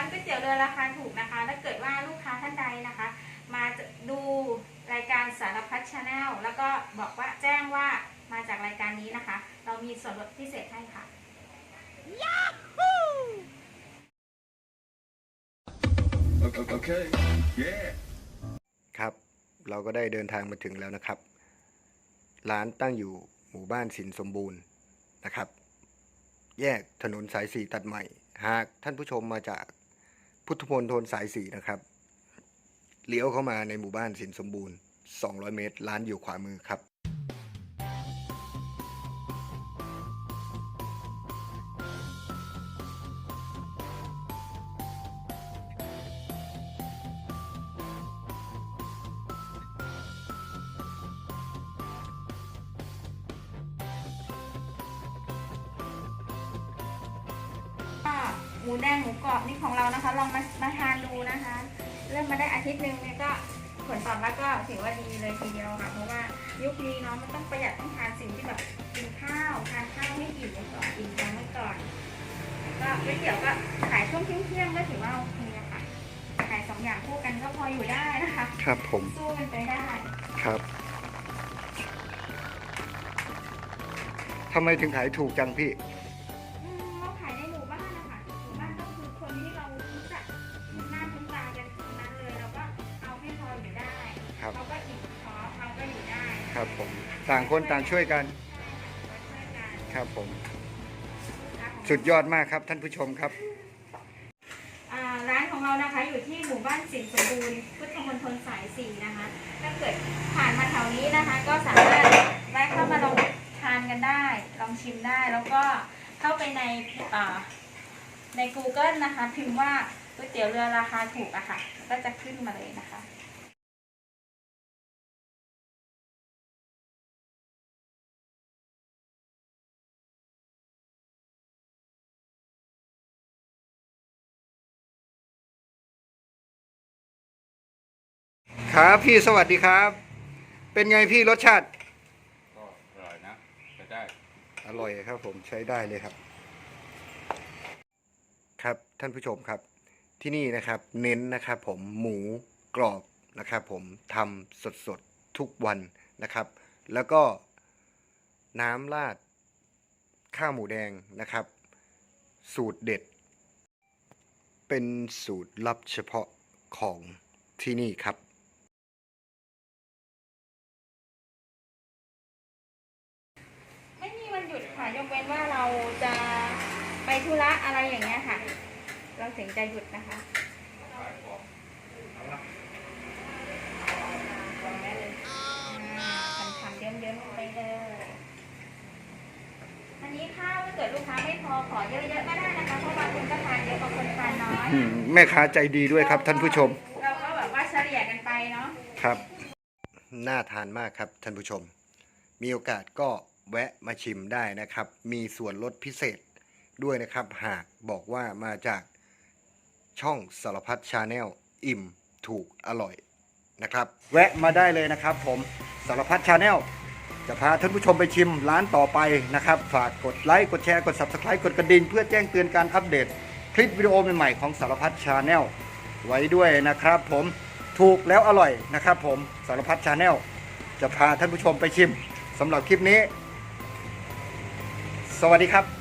านก๋วยเตี๋ยวเรือราคาถูกนะคะถ้าเกิดว่าลูกค้าท่านใดนะคะ มาดูรายการสารพัดชาแนลแล้วก็บอกว่าแจ้งว่ามาจากรายการนี้นะคะ เรามีส่วนลดพิเศษให้ค่ะ Okay. Yeah. ครับเราก็ได้เดินทางมาถึงแล้วนะครับ ร้านตั้งอยู่หมู่บ้านสินสมบูรณ์นะครับ แยกถนนสายสีตัดใหม่ หากท่านผู้ชมมาจาก พุทธพลโทนสายสีนะครับ เลี้ยวเข้ามาในหมู่บ้านสินสมบูรณ์ 200 เมตร ร้านอยู่ขวามือครับ หมูแดงหมูกรอบนี่ของเรานะคะ ลองมามาทานดูนะคะ เริ่มมาได้อาทิตย์หนึ่งเนี่ยก็ผลตอบรับก็ถือว่าดีเลยทีเดียวค่ะ เพราะว่ายุคนี้เนาะมันต้องประหยัดต้องทานสิ่งที่แบบกินข้าวทานข้าวไม่อิ่มไปก่อนกินยังไม่ก่อนแล้วก็ก๋วยเตี๋ยวก็ขายช่วงเที่ยงๆก็ถือว่าโอเคอะค่ะขายสองอย่างคู่กันก็พออยู่ได้นะคะครับผมสู้กันไปได้ครับทำไมถึงขายถูกจังพี่ ครับผมต่างคนต่างช่วยกันครับผม สุดยอดมากครับท่านผู้ชมครับ อ่าร้านของเรานะคะอยู่ที่หมู่บ้านสินสมบูรณ์พุทธมณฑลสายสี่นะคะ ถ้าเกิดผ่านมาแถวนี้นะคะ ก็สามารถแวะเข้ามาลองทานกันได้ ลองชิมได้แล้วก็เข้าไปในอ่าใน Google นะคะ พิมพ์ว่าก๋วยเตี๋ยวเรือราคาถูกอะค่ะ ก็จะขึ้นมาเลยนะคะ ครับพี่สวัสดีครับ เป็นไงพี่รสชาติ ก็อร่อยนะจะได้ อร่อยครับ ผมใช้ได้เลยครับ ครับท่านผู้ชมครับ ที่นี่นะครับ เน้นนะครับ ผมหมูกรอบนะครับ ผมทำสดๆทุกวันนะครับ แล้วก็น้ำราดข้าวหมูแดงนะครับ สูตรเด็ด เป็นสูตรลับเฉพาะของที่นี่ครับ ยกเว้นว่าเราจะไปธุระอะไรอย่างเงี้ยค่ะ เราถึงจะหยุดนะคะทำๆเยิ้มๆไปเลย อันนี้ข้าวถ้าเกิดลูกค้าไม่พอขอเยอะๆก็ได้นะคะ เพราะบางคนก็ทานเยอะบางคนทานน้อยอืมแม่ค้าใจดีด้วยครับ ท่านผู้ชม เราก็แบบว่าเฉลี่ยกันไปเนาะ ครับ น่าทานมากครับท่านผู้ชม มีโอกาสก็ แวะมาชิมได้นะครับ มีส่วนลดพิเศษด้วยนะครับ หากบอกว่ามาจากช่องสารพัดชาแนลอิ่มถูกอร่อยนะครับ แวะมาได้เลยนะครับ ผมสารพัดชาแนลจะพาท่านผู้ชมไปชิมร้านต่อไปนะครับ ฝากกดไลค์กดแชร์กด subscribe กดกระดิ่งเพื่อแจ้งเตือนการอัปเดต คลิปวิดีโอใหม่ๆของสารพัดชาแนลไว้ด้วยนะครับ ผมถูกแล้วอร่อยนะครับ ผมสารพัดชาแนลจะพาท่านผู้ชมไปชิมสำหรับคลิปนี้ สวัสดีครับ